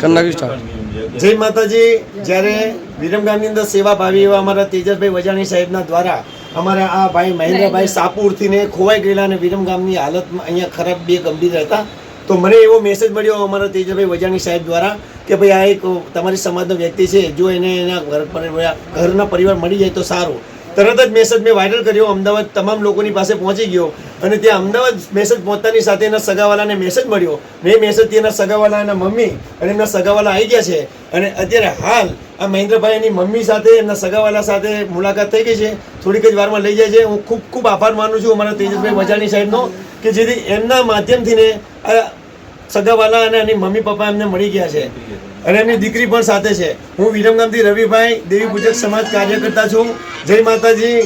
કરી સ્ટાર્ટ જય માતાજી. જ્યારે વિરમગામની અંદર સેવા ભાવી એવા અમારા તેજસભાઈ વજાણી સાહેબના દ્વારા અમારા આ ભાઈ મહેન્દ્રભાઈ સાપુરથી ને ખોવાઈ ગયેલા અને વિરમગામની હાલતમાં અહીંયા ખરાબ બે ગંભીર હતા તો મને એવો મેસેજ મળ્યો અમારા તેજસભાઈ વજાણી સાહેબ દ્વારા કે ભાઈ આ એક તમારી સમાજનો વ્યક્તિ છે જો એને એના ઘર ઘરના પરિવાર મળી જાય તો સારું. તરત જ મેસેજ મેં વાયરલ કર્યો. અમદાવાદ તમામ લોકોની પાસે પહોંચી ગયો. અને ત્યાં અમદાવાદ મેસેજ પહોંચતાની સાથે એના સગાવાલાને મેસેજ મળ્યો. મેં મેસેજથી એના સગાવાલા એના મમ્મી અને એમના સગાવાલા આવી ગયા છે. અને અત્યારે હાલ આ મહેન્દ્રભાઈ એની મમ્મી સાથે, એમના સગાવાલા સાથે મુલાકાત થઈ ગઈ છે. થોડીક જ વારમાં લઈ જાય છે. હું ખૂબ ખૂબ આભાર માનું છું અમારા તેજસભાઈ વજાણી સાહેબનો કે જેથી એમના માધ્યમથી ને આ સગાવાલા અને એની મમ્મી પપ્પા એમને મળી ગયા છે. અને એમની દીકરી પણ સાથે છે. હું વિરમગામથી રવિભાઈ, દેવી પૂજક સમાજ કાર્યકર્તા છું. જય માતાજી.